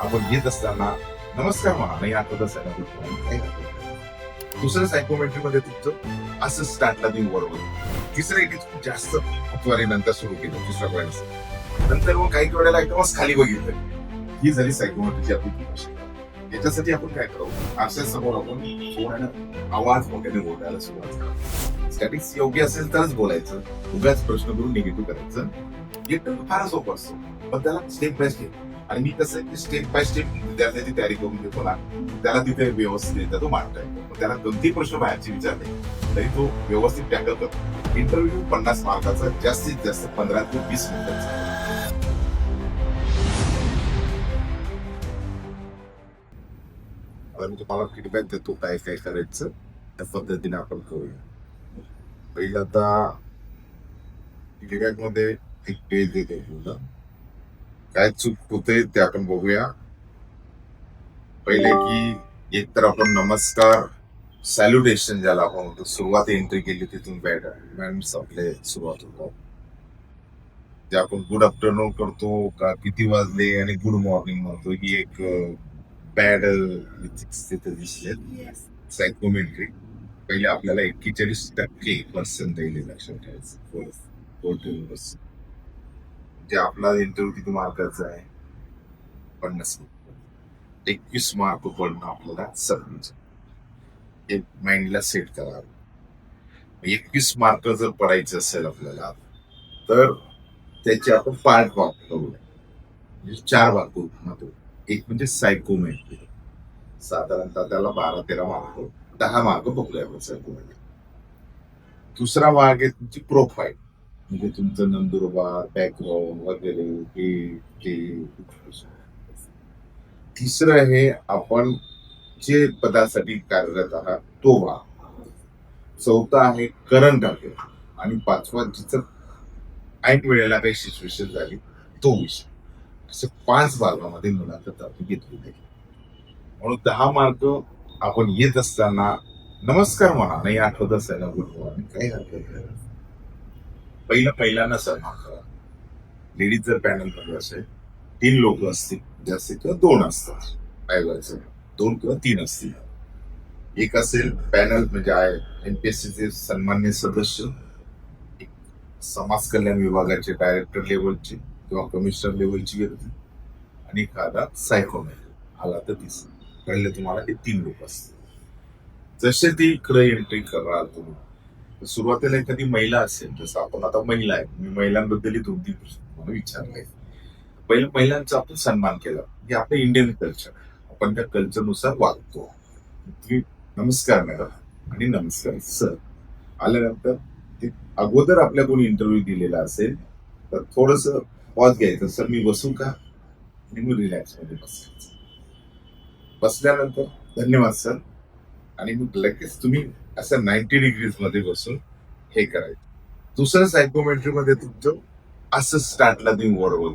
आपण येत असताना नमस्कार म्हणा नाही आता दसायला good दुसरं सायकोमेट्री मध्ये तुमचं असं स्टार्टला तुम्ही बरोबर तिसरं एक खूप जास्त अपवारी नंतर सुरू केलं दुसऱ्या पॉईंट नंतर मग काही वेळेला एकदमच खाली बघितलं. ही झाली सायकोमेट्रीची आपली भाषा याच्यासाठी आपण काय करू आरशा समोर आपण थोड्यानं आवाज मोठ्याने बोलायला सुरुवात करा स्टॅटिक्स योग्य असेल तरच बोलायचं. उगाच प्रश्न करून निगेटिव्ह करायचं. इंटरव्ह्यू फारच सोपं असतो. पण त्याला स्टेप बाय स्टेप आणि मी कसं की स्टेप बाय स्टेप विद्यार्थ्याची तयारी करून घेतो ना त्याला तिथे व्यवस्थित तो मांडता येतो मग त्याला कोणतेही प्रश्न बाहेरचे विचारले तरी तो व्यवस्थित टॅकल करतो. इंटरव्ह्यू पन्नास मार्काचा जास्तीत जास्त पंधरा ते वीस मिनिटांचा मी तुम्हाला फीडबॅक देतो काय काय करायचं त्या पद्धतीने आपण करूया. पहिलं आता फीडबॅकमध्ये एक पेज देतो तुला. काय चूक होते ते आपण बघूया. पहिले की एक तर आपण नमस्कार सॅल्युटेशन ज्याला आपण म्हणतो सुरुवात एंट्री केली तिथून बॅड मॅम्स आपले सुरुवात होतो जे आपण गुड आफ्टरनून करतो का किती वाजले आणि गुड मॉर्निंग म्हणतो ही एक बॅड तिथे दिसले सायकोमेट्री पहिले आपल्याला एक्केचाळीस टक्के पर्सेंट येईल लक्षात ठेवायचं. टोटल पर्सेंट म्हणजे आपला इंटरव्ह्यू किती मार्काचा आहे? पन्नास एकवीस मार्क पडणं आपल्याला सर्विस एक माइंडला सेट करावं एकवीस मार्क जर पडायचे असेल आपल्याला तर त्याचे आपण पार्ट भाग करूया म्हणजे चार भाग करू मध्ये एक म्हणजे सायकोमेट्री साधारणतः त्याला बारा तेरा मार्क दहा मार्क बघूया आपण सायकोमेट्री दुसरा मार्ग आहे तुमची प्रोफाईल म्हणजे तुमचं नंदुरबार बॅकग्राऊंड वगैरे हे ते. तिसरं हे आपण जे पदासाठी कार्यरत आहात तो भाग चौथा आहे करंट अफेअर आणि पाचवा जिचं ऐन वेळेला काही सिच्युएशन झाली तो विषय. असे पाच भागामध्ये मुलाखत आपण घेतली आहे म्हणून दहा मार्क आपण येत असताना नमस्कार म्हणा नाही आठवत असायला गुड मॉर्निंग काही हरकत नाही. पहिलं पहिल्यांदा सन्मान करा लेडीज जर पॅनलमध्ये असेल तीन लोक असतील जास्तीत किंवा दोन असतात. काय करायचं? दोन किंवा तीन असतील. एक असेल पॅनल म्हणजे आय एमपीएससीचे सन्मान्य सदस्य समाज कल्याण विभागाचे डायरेक्टर लेवलचे किंवा कमिशनर लेवलची व्यक्ती आणि एखादा सायकोमॅन आला तर तीस. कळले तुम्हाला हे तीन लोक असतील. जसे ती इकडे एंट्री कराल तुम्ही सुरुवातीला एखादी महिला असेल जसं आपण आता महिला आहे मी महिलांबद्दलही दोन तीन प्रश्न तुम्हाला विचारले. पहिलं महिलांचा आपण सन्मान केला हे आपलं इंडियन कल्चर आपण त्या कल्चरनुसार वागतो. नमस्कार मॅडम आणि नमस्कार सर आल्यानंतर ते अगोदर आपल्या कोणी इंटरव्ह्यू दिलेला असेल तर थोडस पॉज घ्यायचं. सर मी बसू का? आणि मी रिलॅक्समध्ये बसायचं. बसल्यानंतर धन्यवाद सर आणि मग लगेच तुम्ही असं नाईन्टी डिग्रीजमध्ये बसून हे करायचं. दुसरं सायकोमेट्री मध्ये तुमचं असं स्टार्टला तुम्ही वर बघू.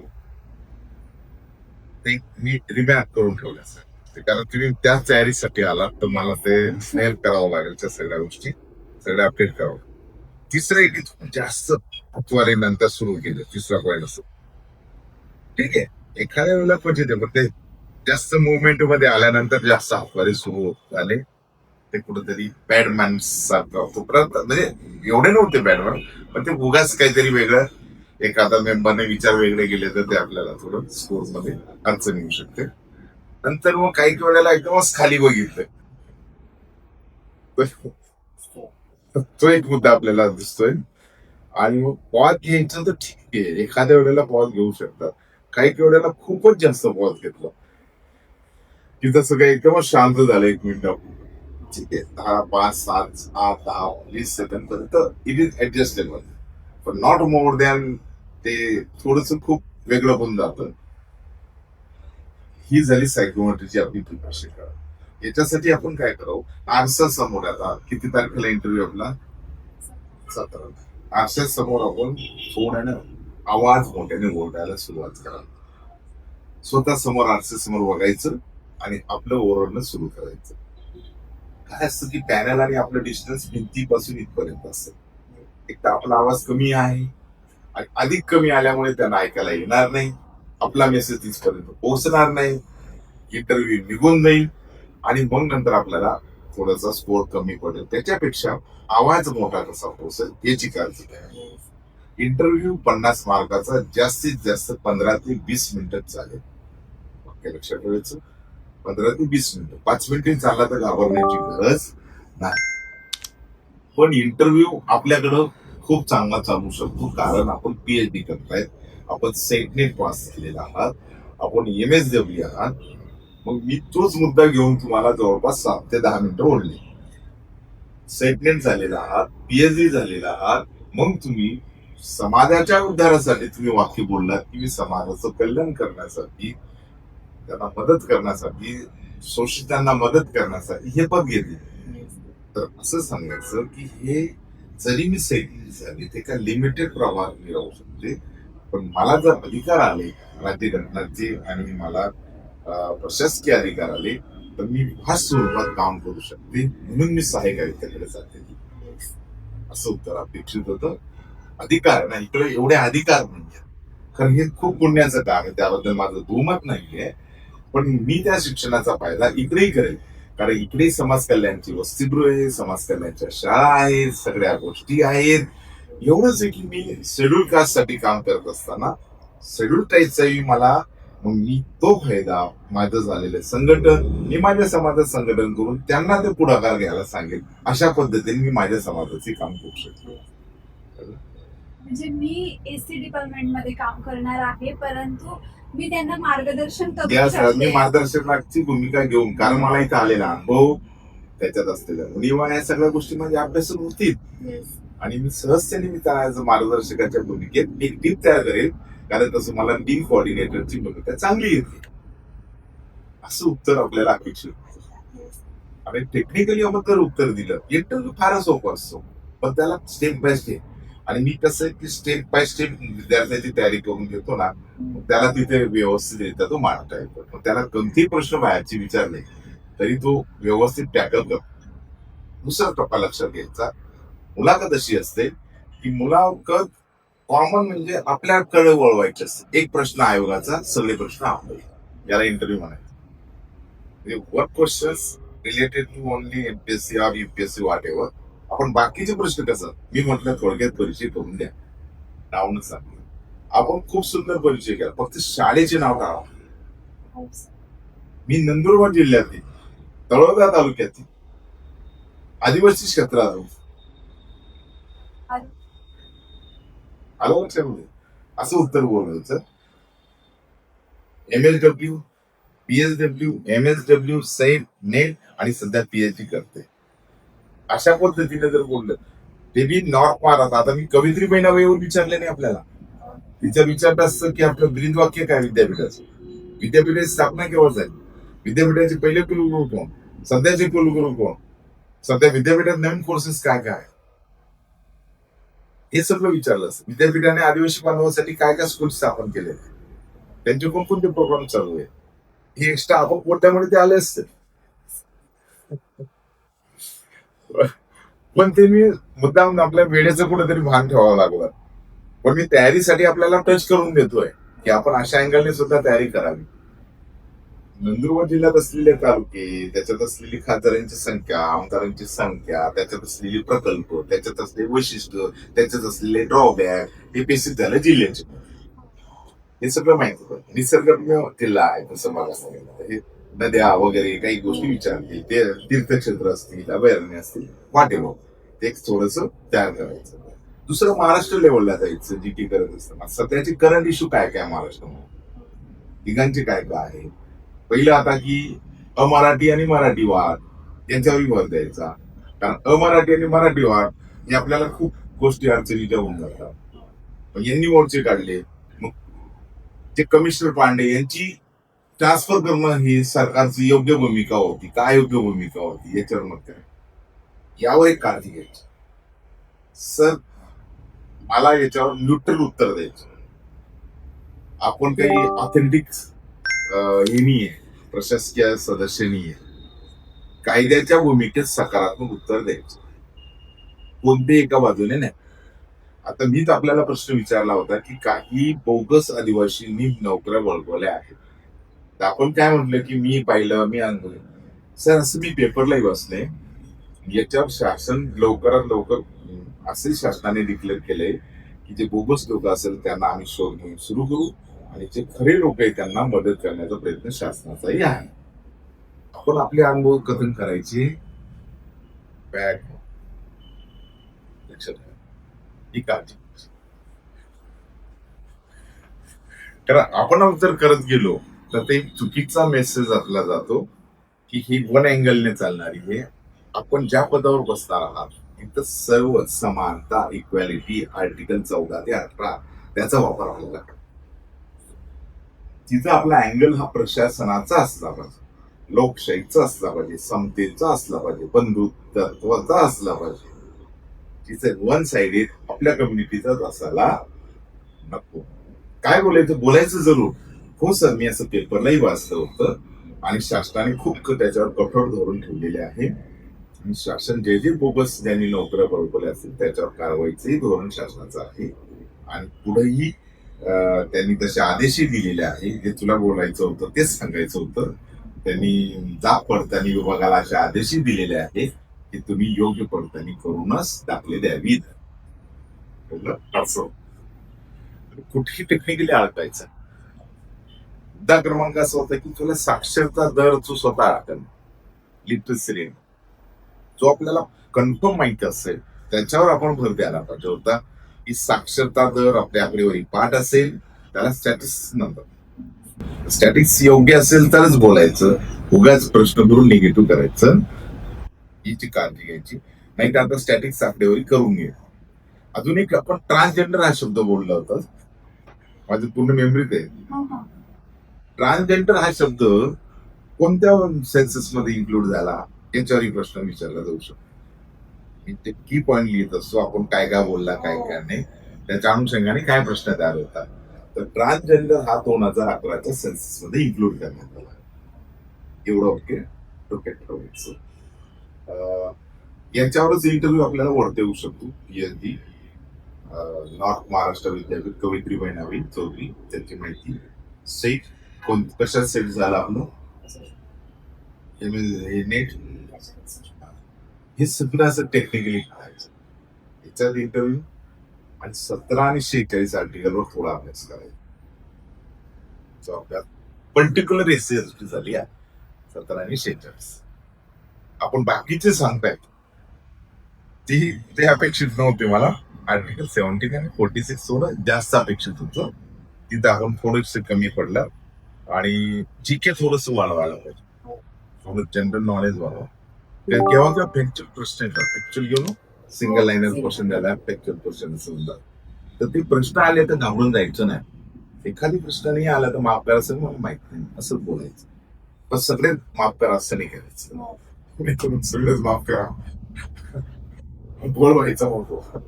ते मी रिमॅप करून ठेवलं सर कारण तुम्ही त्या तयारीसाठी आला तर मला ते स्नेल करावं लागेल त्या सगळ्या गोष्टी. सगळ्या अपडेट करावं तिसरं एक जास्त त्वरे नंतर सुरू केलं तिसरा पॉईंट असतो ठीक आहे. एखाद्या वेळेला क्वचित आहे पण ते जास्त मुवमेंटमध्ये आल्यानंतर जास्त अपवारी सुरू झाले. ते कुठेतरी बॅडमॅन सारखं होतो. परत म्हणजे एवढे नव्हते बॅडमॅन पण ते उगाच काहीतरी वेगळं एखादा मेंबरने विचार वेगळे गेले तर ते आपल्याला थोडं स्कोरमध्ये अडचण येऊ शकते. नंतर मग काही वेळेला एकदमच खाली बघितलं. तो एक मुद्दा आपल्याला दिसतोय. आणि मग पॉज घ्यायचं तर ठीक आहे. एखाद्या वेळेला पॉज घेऊ शकतात. काही वेळेला खूपच जास्त पॉज घेतला. की तसं काही एकदमच शांत झालं एक मिनिट. ठीक आहे दहा पाच सात आठ दहा वीस सेकंद पर्यंत इट इज ऍडजस्टेबल पण नॉट मोर दॅन ते थोडस खूप वेगळं होऊन जातं. ही झाली सायकोमेट्रीची आपली प्रिपरेशन याच्यासाठी आपण काय करावं? आरसा समोर आता. किती तारखेला इंटरव्ह्यू आपला? सतरा. आरसा समोर आपण थोड्यानं आवाज मोठ्याने बोलायला सुरुवात करा. स्वतः समोर आरसा समोर बघायचं आणि आपलं ओरडणं सुरू करायचं. काय असतं की पॅनल आणि आपलं डिस्टन्स भिंतीपासून इथपर्यंत असतं. एक तर आपला आवाज कमी आहे. अधिक कमी आल्यामुळे त्यांना ऐकायला येणार नाही. आपला मेसेज तिथपर्यंत पोहोचणार नाही. इंटरव्ह्यू निघून जाईल. आणि मग नंतर आपल्याला थोडासा स्कोर कमी पडेल. त्याच्यापेक्षा आवाज मोठा कसा पोहोचेल याची काळजी घ्या. इंटरव्ह्यू पन्नास मार्काचा जास्तीत जास्त पंधरा ते वीस मिनिटं चालेल. लक्षात ठेवायचं? पंधरा ते वीस मिनिटं. पाच मिनिटे चालला तर घाबरण्याची गरज नाही. पण इंटरव्ह्यू आपल्याकडं खूप चांगला चालू शकतो. कारण आपण पीएच डी करतायत. आपण सेटनेट पास झालेला आहात. आपण एम एस डब्ल्यू आहात. मग मी तोच मुद्दा घेऊन तुम्हाला जवळपास सात ते दहा मिनिटं ओढली सेटनेट झालेला आहात. पीएचडी झालेला आहात. मग तुम्ही समाजाच्या उद्धारासाठी तुम्ही वाक्य बोललात की मी समाजाचं कल्याण करण्यासाठी त्यांना मदत करण्यासाठी शोषितांना मदत करण्यासाठी हे पद घेतले तर असं सांगायचं की हे जरी मी सैनिक झाली ते का लिमिटेड प्रमाणात मी राहू शकते. पण मला जर अधिकार आले राज्यघटनाचे आणि मला प्रशासकीय अधिकार आले तर मी ह्या स्वरूपात काम करू शकते. म्हणून मी सहाय्यक आयुक्ताकडे जाते. असं उत्तर अपेक्षित होतं. अधिकार नाही इकडे एवढे अधिकार म्हणजे कारण हे खूप पुण्याचं काम आहे. त्याबद्दल माझं दुमत नाहीये. पण मी त्या शिक्षणाचा फायदा इकडेही करेल. कारण इकडे समाज कल्याणची वसतिगृह आहे समाज कल्याणच्या शाळा आहेत सगळ्या गोष्टी आहेत. एवढंच आहे की मी शेड्यूल कास्टसाठी काम करत असताना शेड्यूल टाईपचाही मला मग मी तो फायदा माझं झालेलं संघटन मी माझ्या समाजात संघटन करून त्यांना ते पुढाकार घ्यायला सांगेल. अशा पद्धतीने मी माझ्या समाजाचे काम करू शकतो म्हणजे मी एससी डिपार्टमेंटमध्ये काम करणार आहे परंतु मी त्यांना मार्गदर्शन या सर मी शकते मार्गदर्शनाची भूमिका घेऊन कारण मला इथं आलेला अनुभव त्याच्यात असलेल्या उणीवा या सगळ्या गोष्टी माझ्या अभ्यासून होतील. आणि मी सहजतेने मी त्या मार्गदर्शकाच्या भूमिकेत एक टीम तयार करेल. कारण तसं मला टीम कोऑर्डिनेटरची भूमिका चांगली येते. असं उत्तर आपल्याला अपेक्षित. आणि टेक्निकली आपण जर उत्तर दिलं. इंटरव्ह्यू फारच सोपं असतो. पण त्याला स्टेप बाय स्टेप आणि मी कसं आहे की स्टेप बाय स्टेप विद्यार्थ्याची तयारी करून घेतो ना त्याला तिथे व्यवस्थितरित्या तो मांडता येतो. मग त्याला कोणतेही प्रश्न बाहेरचे विचारले तरी तो व्यवस्थित टॅकल करतो. दुसरा टप्पा लक्षात घ्यायचा. मुलाखत अशी असते की मुलाखत कॉमन म्हणजे आपल्याकडे वळवायची असते. एक प्रश्न आयोगाचा सगळे प्रश्न आपले याला इंटरव्ह्यू म्हणायचा. Work questions related to only MPSC or UPSC whatever आपण बाकीचे प्रश्न कसं? मी म्हटलं थोडक्यात परिचय करून द्या. नाव न सांगितलं आपण खूप सुंदर परिचय केला. फक्त शाळेचे नाव टाळा मी नंदुरबार जिल्ह्यातील तळोदा तालुक्यातील आदिवासी क्षेत्रात आलो. आलं लक्षामध्ये असं उत्तर बोलायचं M S W P S W M S W same NET आणि सध्या पीएचडी करते. अशा पद्धतीने जर बोललं ते बी नॉर्थ महाराज आता मी कवित्री बहिणाबाईवर विचारले नाही आपल्याला. तिचं विचारलं असतं की आपलं ब्रीद वाक्य काय विद्यापीठाचं? विद्यापीठाची स्थापना केव्हा झाली? विद्यापीठाचे पहिले कुलगुरू कोण सध्याचे कुलगुरू कोण सध्या विद्यापीठात नवीन कोर्सेस काय काय हे सगळं विचारलं असतं. विद्यापीठाने आदिवासी बांधवासाठी काय काय स्कूल स्थापन केले त्यांचे कोणकोणते प्रोग्राम चालू आहे हे एक्स्ट्रा आपण कोट्यामध्ये ते आले असते. पण ते मी मुद्दाम आपल्या वेळेचं कुठेतरी भान ठेवावं लागलं. पण मी तयारीसाठी आपल्याला टच करून देतोय की आपण अशा अँगलने सुद्धा तयारी करावी. नंदुरबार जिल्ह्यात असलेले तालुके त्याच्यात असलेली खासदारांची संख्या आमदारांची संख्या त्याच्यात असलेले प्रकल्प त्याच्यात असलेले वैशिष्ट्य त्याच्यात असलेले ड्रॉबॅक हे बेसिक झालं जिल्ह्याचे. हे सगळं माहिती निसर्गरम्य जिल्हा आहे तसं मला सांगितलं हे नद्या वगैरे काही गोष्टी विचारतील ते तीर्थक्षेत्र असतील अभयारण्य असतील वाटेवर ते थोडस तयार करायचं दुसरं महाराष्ट्र लेवलला जायचं जी टी करत असताना सध्याचे करंट इश्यू काय काय महाराष्ट्रामध्ये तिघांचे काय काय आहे पहिलं आता की अमराठी आणि मराठी वाद यांच्यावरही भर द्यायचा कारण अमराठी आणि मराठी वाद हे आपल्याला खूप गोष्टी अडचणीच्या होऊन जातात यांनी मोर्चे काढले मग जे कमिशनर पांडे यांची ट्रान्सफर करणं ही सरकारची योग्य भूमिका होती. काय योग्य भूमिका होती? याच्यावर मग काय यावर एक काळजी घ्यायची. सर मला याच्यावर न्यूट्रल उत्तर द्यायचं. आपण काही ऑथेंटिक हे नाही आहे प्रशासकीय सदस्य आहे कायद्याच्या भूमिकेत सकारात्मक उत्तर द्यायचं. कोणते एका बाजूने नाही. आता मीच आपल्याला प्रश्न विचारला होता की काही बोगस आदिवासींनी नोकऱ्या वळवल्या आहेत. आपण काय म्हटलं की मी पाहिलं मी अनुभव सर असं मी पेपरलाही बसले याच्यावर शासन लवकरात लवकर असे शासनाने डिक्लेअर केले की जे बोगस लोक असेल त्यांना आम्ही शोध घेऊन सुरू करू आणि जे खरे लोक आहेत त्यांना मदत करण्याचा प्रयत्न शासनाचाही आहे. आपण आपले अनुभव कथन करायचे? बॅग लक्षात ही काळजी. कारण आपण जर करत गेलो तर ते चुकीचा मेसेज आपला जातो की ही वन अँगलने चालणारी हे आपण ज्या पदावर बसणार आहात तिथं सर्व समानता इक्वॅलिटी आर्टिकल चौदा ते अठरा त्याचा वापर आपल्याला तिथं तिचा आपला अँगल हा प्रशासनाचा असला पाहिजे लोकशाहीचा असला पाहिजे समतेचा असला पाहिजे बंधुत्वाचा असला पाहिजे तिचं वन साइडेड आपल्या कम्युनिटीचाच असायला नको. काय बोलायचं? बोलायचं जरूर. हो सर मी असं पेपरलाही वाचलं होतं आणि शासनाने खूप त्याच्यावर कठोर धोरण ठेवलेले आहे. आणि शासन जे जे बोगस ज्यांनी नोकऱ्या बरोबर असतील त्याच्यावर कारवाईचंही धोरण शासनाचं आहे. आणि पुढेही त्यांनी तसे आदेशही दिलेले आहे. जे तुला बोलायचं होतं तेच सांगायचं होतं. त्यांनी जात पडताळणी विभागाला असे आदेशही दिलेले आहेत की तुम्ही योग्य पडताळणी करूनच दाखले द्यावीत. असं. कुठेही टेक्निकली अडकायचं मुद्दा क्रमांक असा होता की तुला साक्षरता दर तू स्वतः अडकल लिटरसी जो आपल्याला कन्फर्म माहिती असेल त्याच्यावर आपण भर द्यायला पाहिजे होता. की साक्षरता दर आपल्या आकडेवारी पाठ असेल त्याला स्टॅटिस नंतर स्टॅटिक्स योग्य असेल तरच बोलायचं. उगाच प्रश्न करून निगेटिव्ह करायचं. याची काळजी घ्यायची. नाही तर आता स्टॅटिक्स आकडेवारी करून घे. अजून एक आपण ट्रान्सजेंडर हा शब्द बोलला होता. माझी पूर्ण मेमरीत आहे हो, हो. ट्रान्सजेंडर हा शब्द कोणत्या सेन्सेस मध्ये इन्क्लूड झाला याच्यावरही प्रश्न विचारला जाऊ शकतो. ते की पॉइंट लिहित असतो आपण काय काय बोलला काय काय नाही त्याच्या अनुषंगाने काय प्रश्न तयार होता तर ट्रान्सजेंडर हा दोन हजार अकराच्या सेन्सेस मध्ये इन्क्लूड करण्यात आला. एवढं ओके डोक्यात ठेवायचं. यांच्यावरच याच्यावरच इंटरव्ह्यू आपल्याला वरते येऊ शकतो. पीएचडी नॉर्थ महाराष्ट्र विद्यापीठ कवित्रीबाई नावी चौधरी त्याची माहिती सेट कोण? कशात सेट झाला आपलं? हे नेट? हे सगळं असं टेक्निकली करायचं. याच्यात इंटरव्ह्यू आणि सतरा आणि शेहेचाळीस आर्टिकलवर थोडा अभ्यास करायचा. जो अभ्यास पर्टिक्युलर एस झाली आहे सतरा आणि शेहेचाळीस. आपण बाकीचे सांगतायत. ती ते अपेक्षित नव्हते मला. आर्टिकल सेव्हन्टीन आणि फोर्टी सिक्स थोडं जास्त अपेक्षित होतं. तिथं आपण थोडंसं कमी पडलं आणि जी के थोडस वाढवायला पाहिजे. थोडं जनरल नॉलेज वाढवा. केव्हा केव्हा फॅक्च्युअल प्रश्न येतात. फॅक्च्युअल घेऊन सिंगल लाईनर क्वेश्चन झाला फॅक्च्युअल क्वेश्चन समजा तर ते प्रश्न आले तर घाबरून जायचं नाही. एखादी प्रश्न नाही आला तर माफ करा असं मला माहीत नाही. असं बोलायचं. पण सगळे माफ करा असं नाही करायचं. हो. सगळंच माफ करा. बोल व्हायचा मग तो.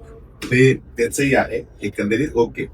ते त्याचंही आहे. एकंदरीत ओके.